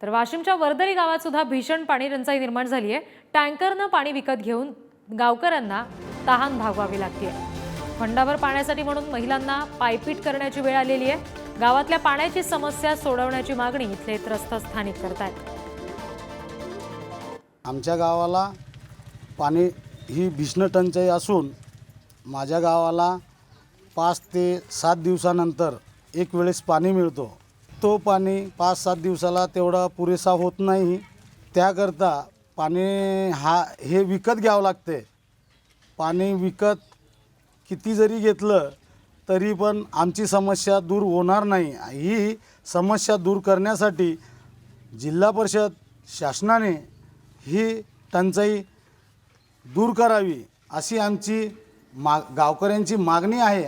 तर वाशिमच्या वर्दरी गावात सुद्धा भीषण पाणी टंचाई निर्माण झाली आहे. टँकरनं पाणी विकत घेऊन गावकऱ्यांना तहान भागवावी लागते खंडाभर पाण्यासाठी म्हणून महिलांना पायपीट करण्याची वेळ आलेली आहे. गावातल्या पाण्याची समस्या सोडवण्याची मागणी इथले त्रस्त स्थानिक करतायत. आमच्या गावाला पाणी ही भीषण टंचाई असून माझ्या गावाला पाच ते सात दिवसानंतर एक वेळेस पाणी मिळतो. तो पाणी पाच सात दिवसाला तेवढा पुरेसा होत नाही. त्याकरता पाणी हा हे विकत घ्यावं लागते पाणी विकत किती जरी घेतलं तरी पण आमची समस्या दूर होणार नाही. ही समस्या दूर करण्यासाठी जिल्हा परिषद शासनाने ही टंचाई दूर करावी अशी आमची मा गावकऱ्यांची मागणी आहे.